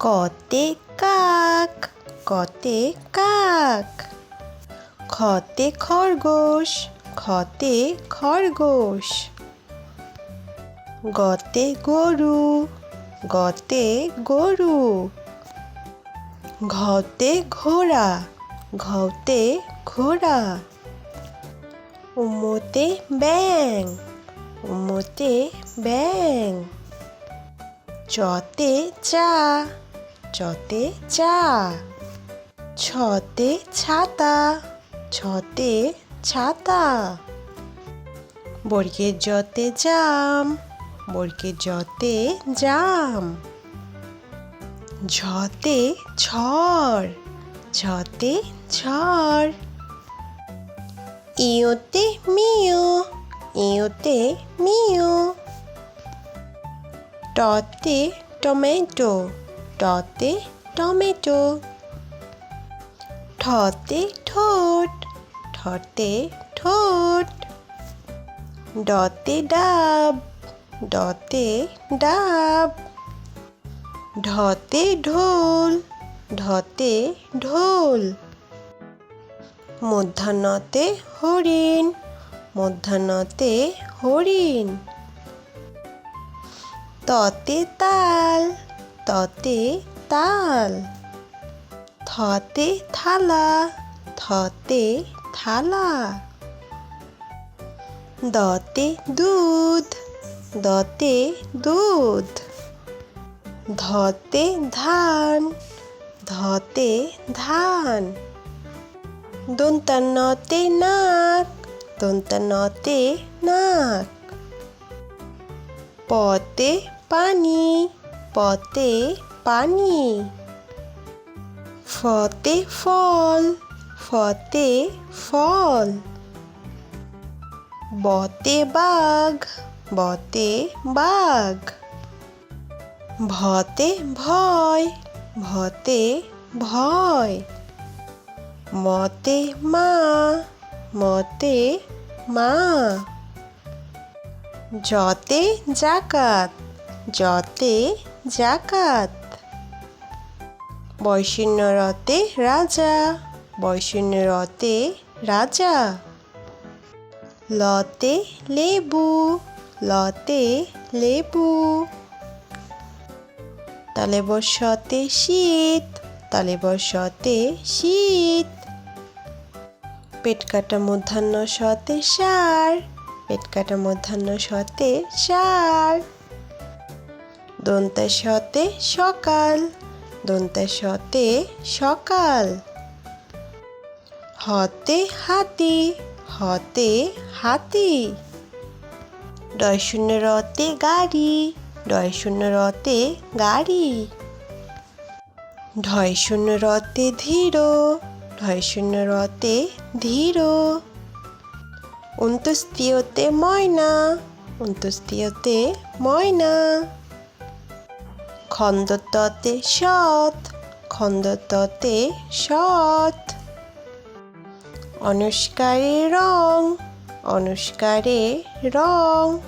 কতে কাক কতে কাক। খতে খরগোশ খতে খরগোশ। গতে গরু গতে গরু। ঘতে ঘোড়া ঘতে ঘোড়া। উমতে ব্যাং উমতে ব্যাং চতে চা চতে চা, ছতে ছাতা ছতে ছাতা। বর্গের জতে জাম বর্গের জতে জাম। ঝতে ঝড় ঝতে ঝড়। ইয়োতে মিও ইয়োতে মিও টতে টমেটো টতে টমেটো। ঠতে ঠোঁট ঠতে ঠোঁট। ডতে ডাব ডতে ডাব। ঢতে ঢোল ঢতে ঢোল। মধ্যাহ্নতে হরিণ মধ্যাহ্নতে হরিণ। ততে তাল ততে তাল, থতে থালা থতে থালা, দতে দুধ দতে দুধ, ধতে ধান ধতে ধান দন্তান্নতে নাক দন্তান্নতে নাক, পতে পানি পতে পানি। ফতে ফল ফতে ফল। বতে বাঘ বতে বাঘ। ভতে ভয় ভতে ভয়। মতে মা মতে মা। যতে জাকাত, যতে জাকাত। বৈশিন্যরতে রাজা বৈশিন্যরতে রাজা। লতে লেবু লতে লেবু। তালে বসতে শীত, তালে বসতে শীত। পেট কাটা মধ্যাহ্ন সতে সার, পেট কাটা মধ্যাহ্ন সতে সার। দন্তা সতে সকাল দন্তা সতে সকাল। হতে হাতি হতে হাতি। ডয় শূন্য রতে গাড়ি ডয় শূন্য রতে গাড়ি। ঢয় রতে ধীর ঢয় রতে ধীর। অন্ত্যস্তীয়তে ময়না অন্ত্যস্তীয়তে ময়না। খন্দততে সৎ খন্দততে সৎ। অনুষ্কারে রং অনুষ্কারে রং।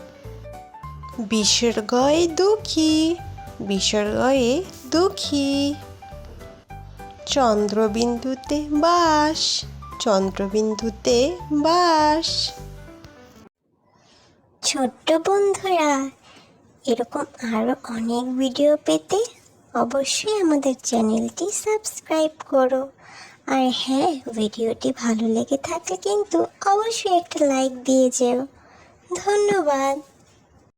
বিসর্গয়ে দুঃখী বিসর্গয়ে দুঃখী। চন্দ্রবিন্দুতে বাস চন্দ্রবিন্দুতে বাস। ছোট্ট বন্ধুরা এরকম আরও অনেক ভিডিও পেতে অবশ্যই আমাদের চ্যানেলটি সাবস্ক্রাইব করো। আর হ্যাঁ ভিডিওটি ভালো লেগে থাকলে কিন্তু অবশ্যই একটা লাইক দিয়ে যেও। ধন্যবাদ।